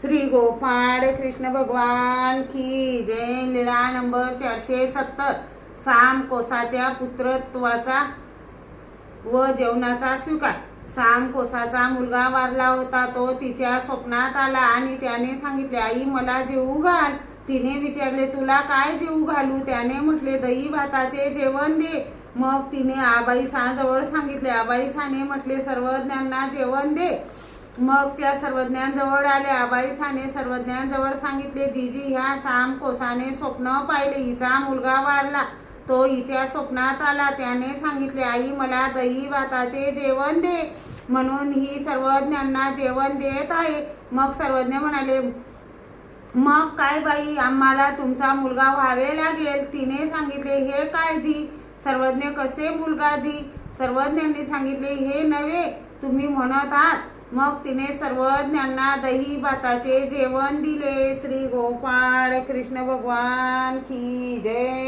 श्री गोपाळ कृष्ण भगवान की जय लीळा नंबर चारशे सत्तर. साम कोसाच्या पुत्रत्वाचा व जेवणाचा स्वीकार. साम कोसाचा मुलगा वारला होता तो तिच्या स्वप्नात आला आणि त्याने सांगितले आई मला जेवू घाल. तिने विचारले तुला काय जेवू घालू? त्याने म्हटले दही भाताचे जेवण दे. मग तिने आबाई सांगितले. आबाईसाने म्हटले सर्वज्ञांना जेवण दे. मग त्या सर्वज्ञांजवळ आले आबाई साने सर्वज्ञांजवळ सांगितले जीजी ह्या साम कोसाने स्वप्न पाहिले. हिचा मुलगा वारला. तो हिच्या स्वप्नात आला. त्याने सांगितले आई मला दही भाताचे जेवण दे. म्हणून ही सर्वज्ञांना जेवण देत आहे. मग सर्वज्ञ म्हणाले मग काय बाई? आम्हाला तुमचा मुलगा व्हावे लागेल. तिने सांगितले हे काय जी? सर्वज्ञ कसे मुलगा जी? सर्वज्ञांनी सांगितले हे नव्हे तुम्ही म्हणत आहात. मग तिने सर्वज्ञांना दही भाताचे जेवण दिले. श्री गोपाळ कृष्ण भगवान की जय.